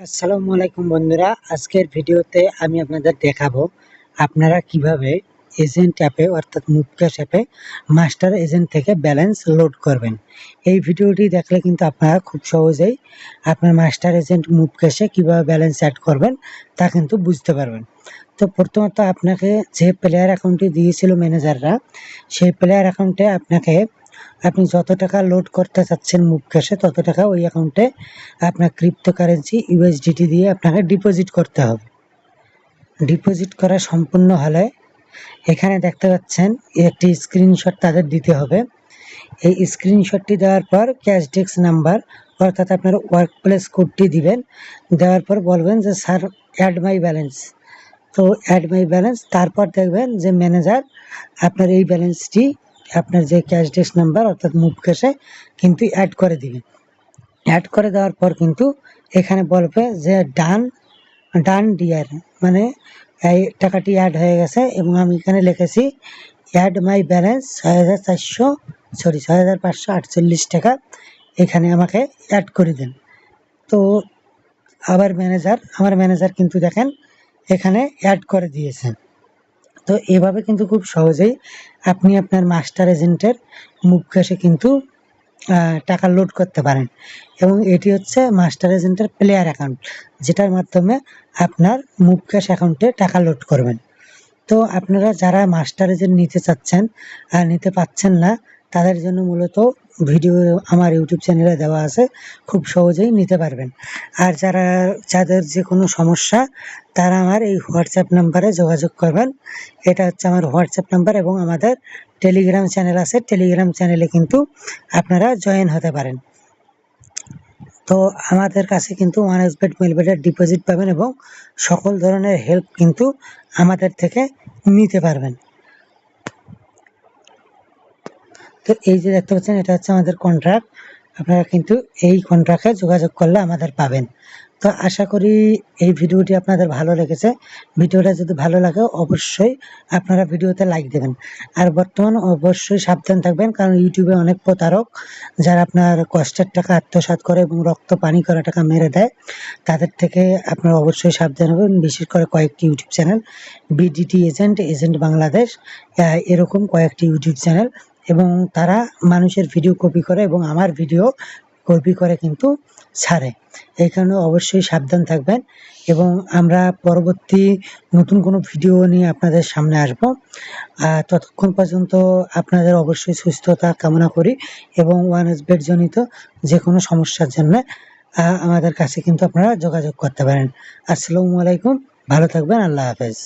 আসসালামু আলাইকুম বন্ধুরা, আজকের ভিডিওতে আমি আপনাদের দেখাবো আপনারা কীভাবে এজেন্ট অ্যাপে অর্থাৎ মুভক্যাশ অ্যাপে মাস্টার এজেন্ট থেকে ব্যালেন্স লোড করবেন। এই ভিডিওটি দেখলে কিন্তু আপনারা খুব সহজেই আপনার মাস্টার এজেন্ট মুভক্যাশে কীভাবে ব্যালেন্স অ্যাড করবেন তা কিন্তু বুঝতে পারবেন। তো প্রথমত আপনাকে যে প্লেয়ার অ্যাকাউন্টটি দিয়েছিল ম্যানেজাররা সেই প্লেয়ার অ্যাকাউন্টে আপনাকে আপনি যত টাকা লোড করতে চাচ্ছেন মুভ ক্যাশে তত টাকা ওই অ্যাকাউন্টে আপনার ক্রিপ্টো কারেন্সি ইউএসডিটি দিয়ে আপনাকে ডিপোজিট করতে হবে। ডিপোজিট করা সম্পূর্ণ হলে এখানে দেখতে পাচ্ছেন, একটি স্ক্রিনশট তাদের দিতে হবে। এই স্ক্রিনশটটি দেওয়ার পর ক্যাশ ডেস্ক নাম্বার অর্থাৎ আপনার ওয়ার্ক প্লেস কোডটি দিবেন। দেওয়ার পর বলবেন যে স্যার অ্যাড মাই ব্যালেন্স তো অ্যাড মাই ব্যালেন্স তারপর দেখবেন যে ম্যানেজার আপনার এই ব্যালেন্সটি আপনার যে ক্যাশ ডেস্ক নাম্বার অর্থাৎ মুভ ক্যাশে কিন্তু অ্যাড করে দিবে অ্যাড করে দেওয়ার পর কিন্তু এখানে বলবে যে ডান ডান ডিয়ার মানে এই টাকাটি অ্যাড হয়ে গেছে এবং আমি এখানে লিখেছি অ্যাড মাই ব্যালেন্স ছয় হাজার চারশো সরি ছয় হাজার পাঁচশো আটচল্লিশ টাকা। এখানে আমাকে অ্যাড করে দেন। তো আবার ম্যানেজার আমার ম্যানেজার কিন্তু দেখেন, এখানে অ্যাড করে দিয়েছেন। তো এভাবে কিন্তু খুব সহজেই আপনি আপনার মাস্টার এজেন্টের মুখ ক্যাশে কিন্তু টাকা লোড করতে পারেন। এবং এটি হচ্ছে মাস্টার এজেন্টের প্লেয়ার অ্যাকাউন্ট যেটার মাধ্যমে আপনার মুভ ক্যাশ অ্যাকাউন্টে টাকা লোড করবেন। তো আপনারা যারা মাস্টার এজেন্ট নিতে চাচ্ছেন আর নিতে পাচ্ছেন না, তাদের জন্য মূলত ভিডিও আমার ইউটিউব চ্যানেলে দেওয়া আছে, খুব সহজেই নিতে পারবেন। আর যারা, যাদের যে কোনো সমস্যা, তারা আমার এই হোয়াটসঅ্যাপ নাম্বারে যোগাযোগ করবেন। এটা হচ্ছে আমার হোয়াটসঅ্যাপ নাম্বার এবং আমাদের টেলিগ্রাম চ্যানেল আছে। টেলিগ্রাম চ্যানেলে কিন্তু আপনারা জয়েন হতে পারেন। তো আমাদের কাছে কিন্তু ওয়ান এক্সবেট মেলবেটের ডিপোজিট পাবেন এবং সকল ধরনের হেল্প কিন্তু আমাদের থেকে নিতে পারবেন। তো এই যে দেখতে পাচ্ছেন, এটা হচ্ছে আমাদের কন্ট্রাক্ট আপনারা কিন্তু এই কন্ট্রাক্টে যোগাযোগ করলে আমাদের পাবেন। তো আশা করি এই ভিডিওটি আপনাদের ভালো লেগেছে। ভিডিওটা যদি ভালো লাগে, অবশ্যই আপনারা ভিডিওতে লাইক দেবেন। আর বর্তমান অবশ্যই সাবধান থাকবেন, কারণ ইউটিউবে অনেক প্রতারক, যারা আপনার কষ্টের টাকা আত্মসাৎ করে এবং রক্ত পানি করা টাকা মেরে দেয়, তাদের থেকে আপনারা অবশ্যই সাবধান হবেন। বিশেষ করে কয়েকটি YouTube channel BDT agent agent Bangladesh এরকম কয়েকটি ইউটিউব চ্যানেল এবং তারা মানুষের ভিডিও কপি করে এবং আমার ভিডিও কপি করে কিন্তু ছাড়ে। এই কারণে অবশ্যই সাবধান থাকবেন এবং আমরা পরবর্তী নতুন কোনো ভিডিও নিয়ে আপনাদের সামনে আসব। ততক্ষণ পর্যন্ত আপনাদের অবশ্যই সুস্থতা কামনা করি এবং ওয়ান এস জনিত যে কোনো সমস্যার জন্য আমাদের কাছে কিন্তু আপনারা যোগাযোগ করতে পারেন। আসসালামু আলাইকুম, ভালো থাকবেন, আল্লাহ হাফেজ।